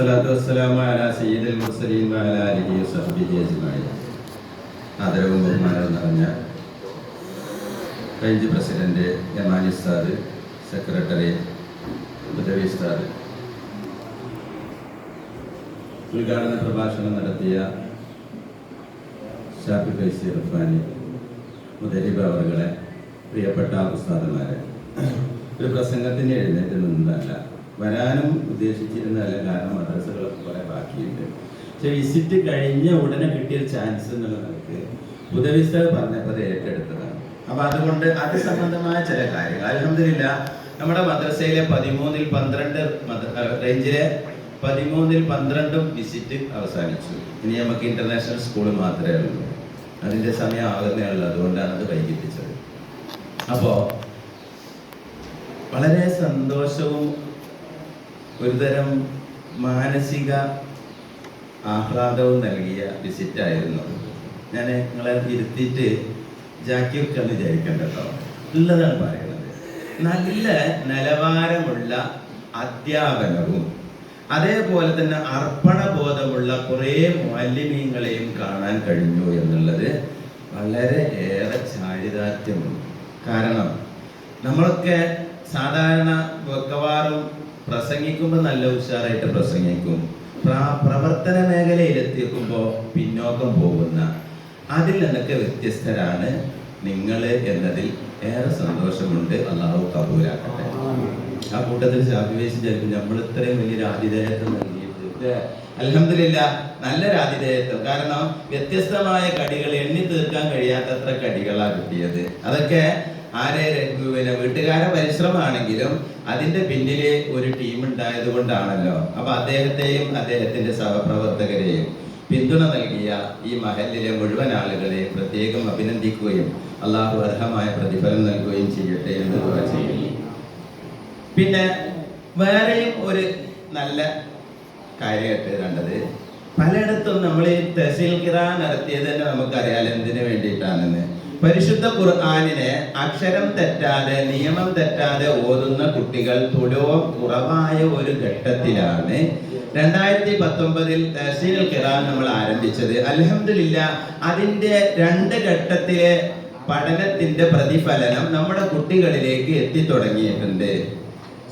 അലാ സയ്യിദുൽ വഅലാ ആലിഹി വസഹ്ബിഹി അജ്മഈൻ. ആദരവും ബഹുമാനവും നിറഞ്ഞ റേഞ്ച് പ്രസിഡന്റ് യമാനി ഉസ്താദ് സെക്രട്ടറി ഉദവി ഉസ്താദ്. ഉദ്ഘാടന പ്രഭാഷണം നടത്തിയ ഷാഫി ഫൈസി റഫാനി മുദരിബ് അവറുകളെ പ്രിയപ്പെട്ട ഉസ്താദന്മാരെ ഒരു പ്രസംഗത്തിന് എഴുന്നേറ്റ് നിന്നതല്ല വരാനും ഉദ്ദേശിച്ചിരുന്നതല്ല. കാരണം മദ്രസകളൊക്കെ കുറെ ബാക്കിയുണ്ട്. പക്ഷെ വിസിറ്റ് കഴിഞ്ഞ ഉടനെ കിട്ടിയ ചാൻസ് എന്നുള്ള നിലയ്ക്ക് ഉദവിസ്തർ പറഞ്ഞപ്പോൾ അത് ഏറ്റെടുത്തതാണ്. അപ്പൊ അതുകൊണ്ട് അത് സംബന്ധമായ ചില കാര്യങ്ങൾ. അലഹമില്ല നമ്മുടെ മദ്രസയിലെ പതിമൂന്നിൽ പന്ത്രണ്ട് റേഞ്ചിലെ പതിമൂന്നിൽ പന്ത്രണ്ടും വിസിറ്റ് അവസാനിച്ചു. ഇനി നമുക്ക് ഇന്റർനാഷണൽ സ്കൂൾ മാത്രമേ ഉള്ളൂ. അതിന്റെ സമയം ആകുന്നേ ഉള്ളൂ. അതുകൊണ്ടാണ് അത് വൈകിപ്പിച്ചത്. അപ്പോ വളരെ സന്തോഷവും ഒരുതരം മാനസിക ആഹ്ലാദവും നൽകിയ വിസിറ്റ് ആയിരുന്നു. ഞാൻ നിങ്ങളെ ഇരുത്തിയിട്ട് ജാക്കിയൊക്കെ ഒന്ന് വിചാരിക്കണ്ട ഉള്ളതാണ് പറയുന്നത്. നല്ല നിലവാരമുള്ള അധ്യാപനവും അതേപോലെ തന്നെ അർപ്പണബോധമുള്ള കുറേ മാലിന്യങ്ങളെയും കാണാൻ കഴിഞ്ഞു എന്നുള്ളത് വളരെ ഏറെ ചാരിതാർത്ഥ്യമുണ്ട് കാരണം നമ്മളൊക്കെ സാധാരണ മിക്കവാറും പ്രസംഗിക്കുമ്പോൾ നല്ല ഉഷാറായിട്ട് പ്രസംഗിക്കും. പ്രവർത്തന പ്രവർത്തന മേഖലയിലെത്തിക്കുമ്പോൾ പിന്നോക്കം പോകുന്ന അതിൽ നിന്നൊക്കെ വ്യത്യസ്തരാണ് നിങ്ങൾ എന്നതിൽ ഏറെ സന്തോഷമുണ്ട്. അള്ളാഹു കബൂലാക്കട്ടെ. ആ കൂട്ടത്തിൽ ശാപിവേശം ചേർക്കും നമ്മൾ ഇത്രയും വലിയൊരു ആതിഥേയത്വം നൽകിയിട്ട് അലഹമില്ല നല്ലൊരു ആതിഥേയത്വം. കാരണം വ്യത്യസ്തമായ കടികൾ എണ്ണി തീർക്കാൻ കഴിയാത്തത്ര കടികളാണ് കിട്ടിയത്. അതൊക്കെ ആരെ പിന്നെ വീട്ടുകാരെ പരിശ്രമമാണെങ്കിലും അതിന്റെ പിന്നിൽ ഒരു ടീം ഉണ്ടായത് കൊണ്ടാണല്ലോ അപ്പൊ അദ്ദേഹത്തെയും അദ്ദേഹത്തിന്റെ സഹപ്രവർത്തകരെയും പിന്തുണ നൽകിയ ഈ മഹലിലെ മുഴുവൻ ആളുകളെ പ്രത്യേകം അഭിനന്ദിക്കുകയും അള്ളാഹു അർഹമായ പ്രതിഫലം നൽകുകയും ചെയ്യട്ടെ എന്ന് ചെയ്യുന്നു. പിന്നെ വേറെയും ഒരു നല്ല കാര്യമായിട്ട് കണ്ടത് പലയിടത്തും നമ്മൾ ഈ തഹസീൽ കിറാൻ നടത്തിയത് തന്നെ നമുക്കറിയാം എന്തിനു വേണ്ടിയിട്ടാണെന്ന്. പരിശുദ്ധ ഖുർആാനിനെ അക്ഷരം തെറ്റാതെ നിയമം തെറ്റാതെ ഓതുന്ന കുട്ടികൾ തുലവും കുറവായ ഒരു ഘട്ടത്തിലാണ്. രണ്ടായിരത്തി പത്തൊമ്പതിൽ തഹസീൽ ഖിറാൻ നമ്മൾ ആരംഭിച്ചത്. അലഹമില്ല അതിന്റെ രണ്ട് ഘട്ടത്തിലെ പഠനത്തിന്റെ പ്രതിഫലനം നമ്മുടെ കുട്ടികളിലേക്ക് എത്തിത്തുടങ്ങിയിട്ടുണ്ട്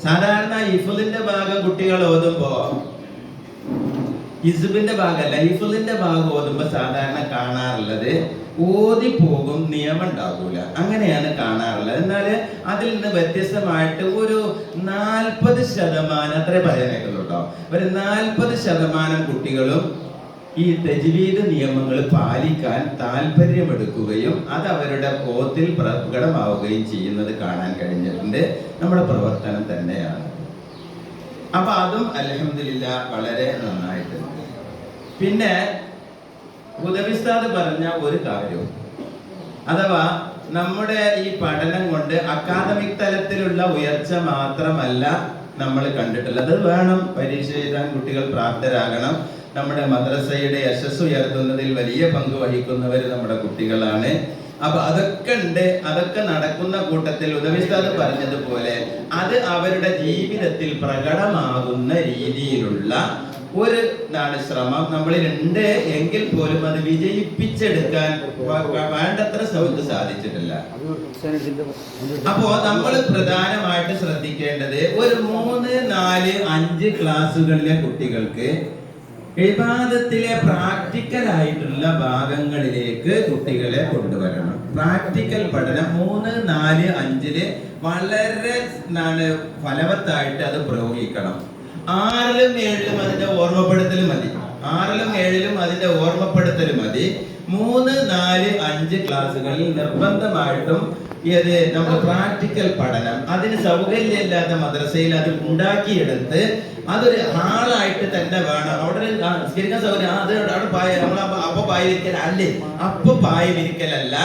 സാധാരണ ഇഫുലിന്റെ ഭാഗം കുട്ടികൾ ഓതുമ്പോ ഇസുബിന്റെ ഭാഗം ലൈഫിന്റെ ഭാഗം ഓതുമ്പോ സാധാരണ കാണാറുള്ളത് ഓതി പോകും നിയമം ഉണ്ടാകൂല അങ്ങനെയാണ് കാണാറുള്ളത്. എന്നാൽ അതിൽ നിന്ന് വ്യത്യസ്തമായിട്ട് ഒരു നാൽപ്പത് ശതമാനം അത്രേ പറയാനേക്കുന്നുണ്ടോ ഒരു നാൽപ്പത് ശതമാനം കുട്ടികളും ഈ തെജ്വീദ് നിയമങ്ങൾ പാലിക്കാൻ താല്പര്യമെടുക്കുകയും അത് അവരുടെ കോത്തിൽ പ്രകടമാവുകയും ചെയ്യുന്നത് കാണാൻ കഴിഞ്ഞിട്ടുണ്ട്. നമ്മുടെ പ്രവർത്തനം തന്നെയാണ്. അപ്പൊ അതും അലഹമില്ല വളരെ നന്നായിട്ടുണ്ട്. പിന്നെ ഉദവിസ്താദ് പറഞ്ഞ ഒരു കാര്യവും. അഥവാ നമ്മുടെ ഈ പഠനം കൊണ്ട് അക്കാദമിക് തലത്തിലുള്ള ഉയർച്ച മാത്രമല്ല നമ്മൾ കണ്ടിട്ടുള്ളത്. അത് വേണം. പരീക്ഷ എഴുതാൻ കുട്ടികൾ പ്രാപ്തരാകണം. നമ്മുടെ മദ്രസയുടെ യശസ് ഉയർത്തുന്നതിൽ വലിയ പങ്ക് വഹിക്കുന്നവർ നമ്മുടെ കുട്ടികളാണ്. അപ്പൊ അതൊക്കെ ഉണ്ട്. അതൊക്കെ നടക്കുന്ന കൂട്ടത്തിൽ ഉദവിസ്താദ് പറഞ്ഞതുപോലെ അത് അവരുടെ ജീവിതത്തിൽ പ്രകടമാകുന്ന രീതിയിലുള്ള ഒരു എന്താണ് ശ്രമം. നമ്മൾ രണ്ട് എങ്കിൽ പോലും അത് വിജയിപ്പിച്ചെടുക്കാൻ വേണ്ടത്ര സൗകര്യം സാധിച്ചിട്ടില്ല. അപ്പോ നമ്മൾ പ്രധാനമായിട്ട് ശ്രദ്ധിക്കേണ്ടത് ഒരു മൂന്ന് നാല് അഞ്ച് ക്ലാസ്സുകളിലെ കുട്ടികൾക്ക് വിവാദത്തിലെ പ്രാക്ടിക്കൽ ആയിട്ടുള്ള ഭാഗങ്ങളിലേക്ക് കുട്ടികളെ കൊണ്ടുവരണം. പ്രാക്ടിക്കൽ പഠനം മൂന്ന് നാല് അഞ്ചിൽ വളരെ ഫലവത്തായിട്ട് അത് പ്രയോഗിക്കണം. ആറിലും ഏഴിലും അതിന്റെ ഓർമ്മപ്പെടുത്തൽ മതി. ആറിലും ഏഴിലും അതിന്റെ ഓർമ്മപ്പെടുത്തൽ മതി. മൂന്ന് നാല് അഞ്ച് ക്ലാസ്സുകളിൽ നിർബന്ധമായിട്ടും ഇത് നമ്മൾ പ്രാക്ടിക്കൽ പഠനം അതിന് സൗകര്യമില്ലാത്ത മദ്രസയിൽ അത് ഉണ്ടാക്കിയെടുത്ത് അതൊരു ആളായിട്ട് തന്നെ വേണം. അവിടെ ആ സൗകര്യം. അത് അവിടെ പായ നമ്മൾ അപ്പൊ പായിരിക്കൽ അല്ലേ അപ്പൊ പായിരിക്കലല്ല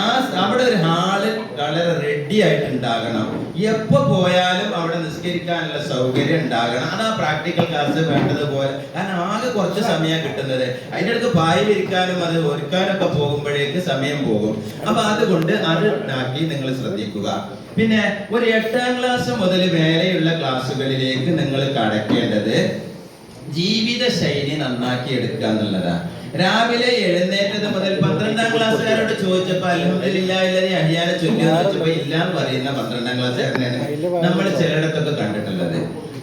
ആ അവിടെ ഒരു ഹാൾ വളരെ റെഡി ആയിട്ട് ഉണ്ടാകണം. എപ്പോ പോയാലും അവിടെ നിസ്കരിക്കാനുള്ള സൗകര്യം ഉണ്ടാകണം. ആ പ്രാക്ടിക്കൽ ക്ലാസ് വേണ്ടതുപോലെ. കാരണം ആകെ കുറച്ച് സമയം കിട്ടുന്നത്. അതിന്റെ അടുത്ത് പായി വിരിക്കാനും അത് ഒരുക്കാനൊക്കെ പോകുമ്പോഴേക്ക് സമയം പോകും. അപ്പൊ അതുകൊണ്ട് അത് ഉണ്ടാക്കി നിങ്ങൾ ശ്രദ്ധിക്കുക. പിന്നെ ഒരു എട്ടാം ക്ലാസ് മുതൽ മേലെയുള്ള ക്ലാസ്സുകളിലേക്ക് നിങ്ങൾ കടക്കേണ്ടത് ജീവിത ശൈലി നന്നാക്കി എടുക്കുക എന്നുള്ളതാ. രാവിലെ എഴുന്നേറ്റത് മുതൽ പന്ത്രണ്ടാം ക്ലാസ്സുകാരോട് ചോദിച്ചപ്പോ അലഹമില്ല അടിയാനെ ചൊല്ലി ചോദിച്ചപ്പോ ഇല്ല എന്ന് പറയുന്ന പന്ത്രണ്ടാം ക്ലാസ്സുകാരനാണ് നമ്മൾ ചിലയിടത്തൊക്കെ കണ്ടിട്ടുള്ളത്.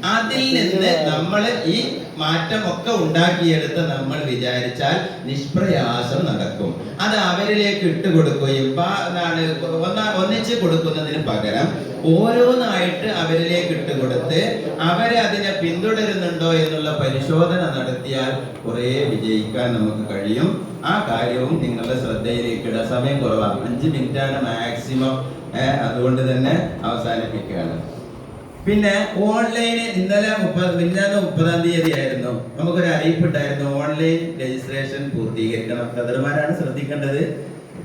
അതിൽ നിന്ന് നമ്മൾ ഈ മാറ്റമൊക്കെ ഉണ്ടാക്കിയെടുത്ത് നമ്മൾ വിചാരിച്ചാൽ നിഷ്പ്രയാസം നടക്കും. അത് അവരിലേക്ക് ഇട്ടുകൊടുക്കുകയും എന്താണ് ഒന്നാ- ഒന്നിച്ച് കൊടുക്കുന്നതിന് പകരം ഓരോന്നായിട്ട് അവരിലേക്ക് ഇട്ടുകൊടുത്ത് അവരെ അതിനെ പിന്തുടരുന്നുണ്ടോ എന്നുള്ള പരിശോധന നടത്തിയാൽ കുറെ വിജയിക്കാൻ നമുക്ക് കഴിയും. ആ കാര്യവും നിങ്ങളുടെ ശ്രദ്ധയിലേക്ക് ഇടുക സമയം കുറവാണ്. അഞ്ച് മിനിറ്റാണ് മാക്സിമം. അതുകൊണ്ട് തന്നെ അവസാനിപ്പിക്കുകയാണ്. പിന്നെ ഓൺലൈന് ഇന്നലെ മുപ്പത് മിന്നാന്ന് മുപ്പതാം തീയതി ആയിരുന്നു. നമുക്കൊരു അറിയിപ്പ് ഉണ്ടായിരുന്നു ഓൺലൈൻ രജിസ്ട്രേഷൻ പൂർത്തീകരിക്കണം. ബ്രദർമാരാണ് ശ്രദ്ധിക്കേണ്ടത്.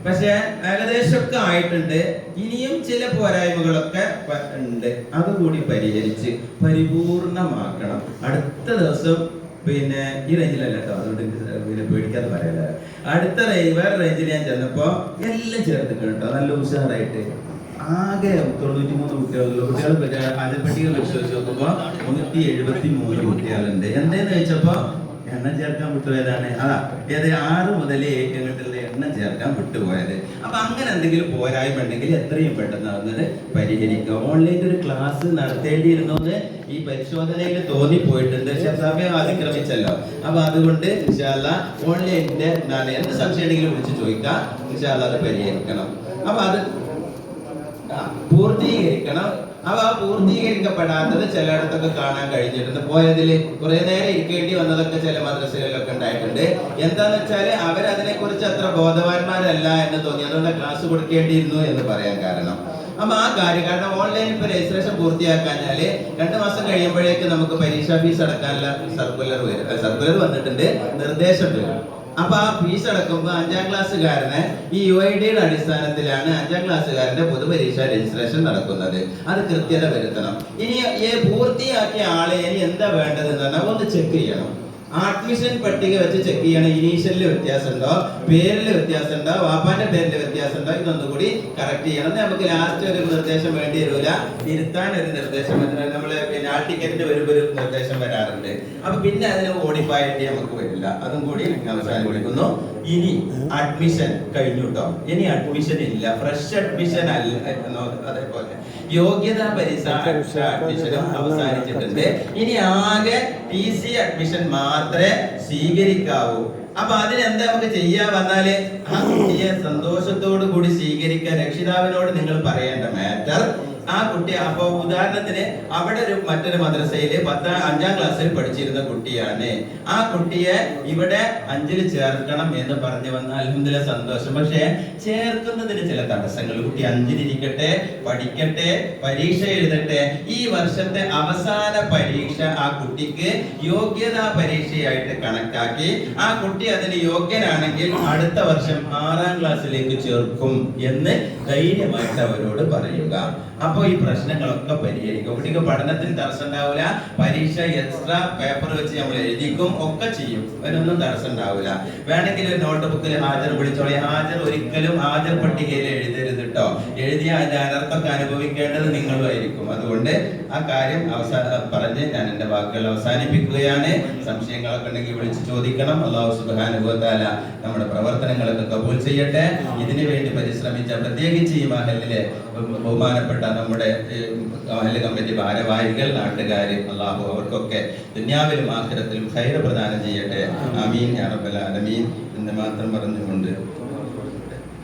പക്ഷെ ഏകദേശമൊക്കെ ആയിട്ടുണ്ട്. ഇനിയും ചില പോരായ്മകളൊക്കെ ഉണ്ട്. അതുകൂടി പരിഹരിച്ച് പരിപൂർണമാക്കണം. അടുത്ത ദിവസം പിന്നെ ഈ റേഞ്ചിലല്ല കേട്ടോ അതുകൊണ്ട് പിന്നെ പേടിക്കാതെ പറയാല്ല. അടുത്ത വേറെ റേഞ്ചിൽ ഞാൻ ചെന്നപ്പോ എല്ലാം ചേർത്തിട്ടുണ്ട്. കേട്ടോ നല്ല ഉഷാറായിട്ട്. ആകെ തൊണ്ണൂറ്റി മൂന്ന് കുട്ടികളുള്ള. കുട്ടികൾ ആദ്യ പട്ടിക വെച്ച് നോക്കുമ്പോ നൂറ്റി എഴുപത്തി മൂന്ന് കുട്ടികളുണ്ട്. എന്തേന്ന് ചോദിച്ചപ്പോ എണ്ണം ചേർക്കാൻ വിട്ടുപോയതാണ്. അതാ ഏത് ആറ് മുതൽ എങ്ങോട്ടുള്ള എണ്ണം ചേർക്കാൻ വിട്ടുപോയത്. അപ്പൊ അങ്ങനെ എന്തെങ്കിലും പോരായ്മ ഉണ്ടെങ്കിൽ എത്രയും പെട്ടെന്ന് അതൊന്നത് പരിഹരിക്കുക. ഓൺലൈൻ ഒരു ക്ലാസ് നടത്തേണ്ടിയിരുന്നു എന്ന് ഈ പരിശോധനയിൽ തോന്നി പോയിട്ടുണ്ട് സമയം അതിക്രമിച്ചല്ലോ. അപ്പൊ അതുകൊണ്ട് ഇൻഷാല്ല ഓൺലൈനിന്റെ എന്താണ് എന്ത് സംശയം വിളിച്ച് ചോദിക്കാം. ഇൻഷാല്ല അത് പരിഹരിക്കണം. അപ്പൊ അത് പൂർത്തീകരിക്കണം. അവ പൂർത്തീകരിക്കപ്പെടാത്തത് ചിലയിടത്തൊക്കെ കാണാൻ കഴിഞ്ഞിട്ടുണ്ട്. പോയതിൽ കുറെ നേരം ഇരിക്കേണ്ടി വന്നതൊക്കെ ചില മദ്രസകളിലൊക്കെ ഉണ്ടായിട്ടുണ്ട്. എന്താന്ന് വെച്ചാൽ അവരതിനെ കുറിച്ച് അത്ര ബോധവാന്മാരല്ല എന്ന് തോന്നി. അതുകൊണ്ട് ക്ലാസ് കൊടുക്കേണ്ടിയിരുന്നു എന്ന് പറയാൻ കാരണം. അപ്പൊ ആ കാര്യം കാരണം ഓൺലൈൻ ഇപ്പൊ രജിസ്ട്രേഷൻ പൂർത്തിയാക്കാഞ്ഞാൽ രണ്ടു മാസം കഴിയുമ്പോഴേക്ക് നമുക്ക് പരീക്ഷാ ഫീസ് അടക്കാനുള്ള സർക്കുലർ വരും. സർക്കുലർ വന്നിട്ടുണ്ട്. നിർദ്ദേശം വരും. അപ്പൊ ആ ഫീസ് അടക്കുമ്പോൾ അഞ്ചാം ക്ലാസ്സുകാരനെ ഈ യു ഐ ഡിയുടെ അടിസ്ഥാനത്തിലാണ് അഞ്ചാം ക്ലാസ്സുകാരന്റെ പൊതുപരീക്ഷ രജിസ്ട്രേഷൻ നടക്കുന്നത്. അത് കൃത്യത വരുത്തണം. ഇനി പൂർത്തിയാക്കിയ ആളെ ഇനി എന്താ വേണ്ടത് എന്ന് പറഞ്ഞാൽ ഒന്ന് ചെക്ക് ചെയ്യണം. അഡ്മിഷൻ പട്ടിക വെച്ച് ചെക്ക് ചെയ്യണം. വ്യത്യാസം ഉണ്ടോ പേരിൽ വ്യത്യാസം ഉണ്ടോ വാപ്പാന്റെ പേരിൽ വ്യത്യാസം ഉണ്ടോ ഇതൊന്നും കൂടി കറക്റ്റ് ചെയ്യണം നമുക്ക് ലാസ്റ്റ് ഒരു നിർദ്ദേശം വേണ്ടി വരില്ല തിരുത്താൻ ഒരു നിർദ്ദേശം നമ്മൾ പിന്നെ ആ ടിക്കറ്റിന് വരുമ്പോ ഒരു നിർദ്ദേശം വരാറുണ്ട്. അപ്പൊ പിന്നെ അതിന് ഓടിപ്പായിട്ട് നമുക്ക് വരില്ല. അതും കൂടി അവസാനിപ്പിക്കുന്നു. ഇനി അഡ്മിഷൻ കഴിഞ്ഞു കേട്ടോ ഇനി അഡ്മിഷൻ ഇല്ല. ഫ്രഷ് അഡ്മിഷൻ അല്ല അതേപോലെ. യോഗ്യതാ പരീക്ഷ അഡ്മിഷനും അവസാനിച്ചിട്ടുണ്ട്. ഇനി ആകെ ടി സി അഡ്മിഷൻ മാത്രമേ സ്വീകരിക്കാവൂ. അപ്പൊ അതിനെന്താ നമുക്ക് ചെയ്യാ വന്നാൽ? ആ കുട്ടിയെ സന്തോഷത്തോടു കൂടി സ്വീകരിക്കാൻ രക്ഷിതാവിനോട് നിങ്ങൾ പറയേണ്ട മാറ്റർ ആ കുട്ടി അപ്പൊ ഉദാഹരണത്തിന് അവിടെ ഒരു മറ്റൊരു മദ്രസയിൽ പത്താം അഞ്ചാം ക്ലാസ്സിൽ പഠിച്ചിരുന്ന കുട്ടിയാണ്. ആ കുട്ടിയെ ഇവിടെ അഞ്ചിൽ ചേർക്കണം എന്ന് പറഞ്ഞു വന്ന അലഹമില്ല സന്തോഷം. പക്ഷേ ചേർക്കുന്നതിന് ചില തടസ്സങ്ങൾ. കുട്ടി അഞ്ചിലിരിക്കട്ടെ പഠിക്കട്ടെ പരീക്ഷ എഴുതട്ടെ. ഈ വർഷത്തെ അവസാന പരീക്ഷ ആ കുട്ടിക്ക് യോഗ്യതാ പരീക്ഷയായിട്ട് കണക്കാക്കി. ആ കുട്ടി അതിന് യോഗ്യനാണെങ്കിൽ അടുത്ത വർഷം ആറാം ക്ലാസ്സിലേക്ക് ചേർക്കും എന്ന് ധൈര്യമായിട്ട് അവരോട് പറയുക. അപ്പൊ ഈ പ്രശ്നങ്ങളൊക്കെ പരിഹരിക്കും. കുട്ടിക്ക് പഠനത്തിൽ തടസ്സം ഉണ്ടാവില്ല പരീക്ഷ എക്സ്ട്രാ പേപ്പർ വെച്ച് നമ്മൾ എഴുതിക്കും ഒക്കെ ചെയ്യും. അതിനൊന്നും തടസ്സം ഉണ്ടാവില്ല വേണമെങ്കിൽ ഒരു നോട്ട് ബുക്കിൽ ഹാജർ വിളിച്ചോളി. ഹാജർ ഒരിക്കലും ഹാജർ പട്ടികയിൽ എഴുതരുത് കേട്ടോ എഴുതിയ അനർത്ഥമൊക്കെ അനുഭവിക്കേണ്ടത് നിങ്ങളുമായിരിക്കും അതുകൊണ്ട് ആ കാര്യം അവസാന പറഞ്ഞ് ഞാൻ എന്റെ വാക്കുകൾ അവസാനിപ്പിക്കുകയാണ്. സംശയങ്ങളൊക്കെ ഉണ്ടെങ്കിൽ വിളിച്ച് ചോദിക്കണം. അള്ളാഹു സുബാനുഭവത്താല നമ്മുടെ പ്രവർത്തനങ്ങളൊക്കെ കബൂൽ ചെയ്യട്ടെ. ഇതിനു വേണ്ടി പരിശ്രമിച്ച പ്രത്യേകിച്ച് ഈ മഹലിലെ ബഹുമാനപ്പെട്ട നമ്മുടെ അഹൽ കമ്മിറ്റി ഭാരവാഹികൾ നാട്ടുകാർ അള്ളാഹു അവർക്കൊക്കെ ദുന്യാവിലും ആഹ്ലത്തിലും ഹൈര പ്രദാനം ചെയ്യട്ടെ. അമീൻ യാ അലമീൻ എന്ന് മാത്രം പറഞ്ഞുകൊണ്ട്